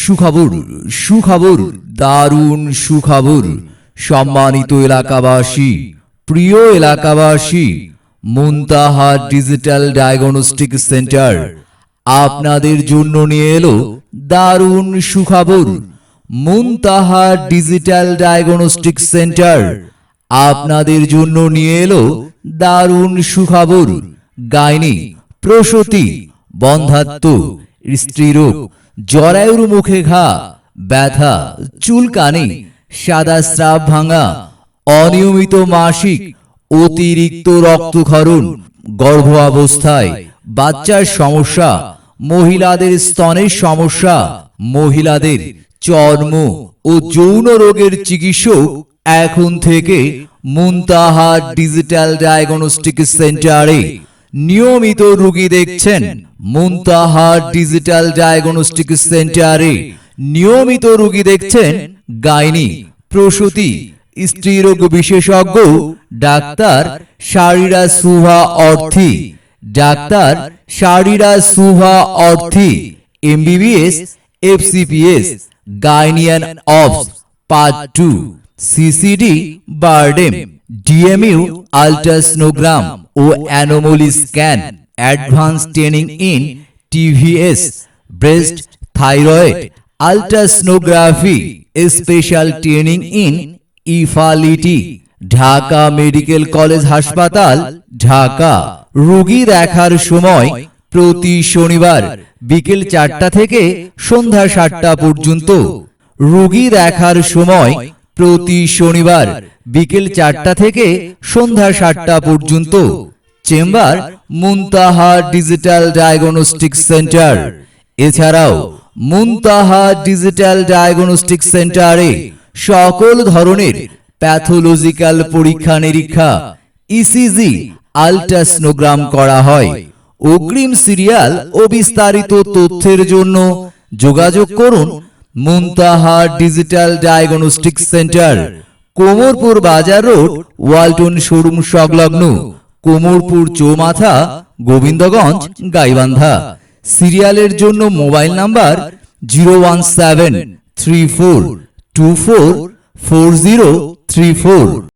সুখবর সুখবর, দারুণ সুখবর। সম্মানিত এলাকাবাসী, প্রিয় এলাকাবাসী মুনতাহা ডিজিটাল ডায়াগনস্টিক সেন্টার আপনাদের জন্য নিয়ে এলো দারুণ সুখবর। মুনতাহা ডিজিটাল ডায়াগনস্টিক সেন্টার আপনাদের জন্য নিয়ে এলো দারুণ সুখবর। গাইনি, প্রসূতি, বন্ধাত্ম স্ত্রীরোগ জরায়ুর মুখে ঘা, ব্যথা চুলকানি সাদা স্রাব ভাঙা, অনিয়মিত মাসিক, অতিরিক্ত রক্তক্ষরণ গর্ভ অবস্থায় বাচ্চার সমস্যা, মহিলাদের স্তনের সমস্যা, মহিলাদের চর্ম ও যৌন রোগের চিকিৎসক এখন থেকে মুনতাহা ডিজিটাল ডায়াগনস্টিক সেন্টারে নিয়মিত রুগী দেখছেন মুনতাহা ডিজিটাল ডায়াগনস্টিক সেন্টারে। নিয়মিত রুগী দেখছেন গাইনি, প্রসূতি স্ত্রীরোগ বিশেষজ্ঞ, ডাক্তার শারীরা সুভা অর্থী, ডাক্তার শারীরা সুভা অর্থী, MBBS, FCPS, গাইনিয়ান of part two, CCD, BIRDEM. DMU ultrasonogram O anomaly scan advance training in TVS breast thyroid ultrasonography special training in ইফালিটি Dhaka medical college হাসপাতাল ঢাকা রোগী দেখার সময় প্রতি শনিবার বিকেল চারটা থেকে সন্ধ্যা সাতটা পর্যন্ত। রোগী দেখার সময় প্রতি শনিবার বিকেল চারটা থেকে সন্ধ্যা সাতটা পর্যন্ত। Chamber Muntaha digital diagnostic centre. এছাড়াও মুনতাহা ডিজিটাল ডায়াগনস্টিক সেন্টারে সকল ধরনের প্যাথোলজিক্যাল পরীক্ষা নিরীক্ষা ইসিজি আল্ট্রাসনোগ্রাম করা হয়। অগ্রিম সিরিয়াল ও বিস্তারিত তথ্যের জন্য যোগাযোগ করুন Muntaha digital diagnostic centre Komorpur Bazar road, Walton showroom সংলগ্ন কোমরপুর চৌমাথা, গোবিন্দগঞ্জ, গাইবান্ধা। সিরিয়ালের জন্য mobile number zero one seven three four two four four zero three four.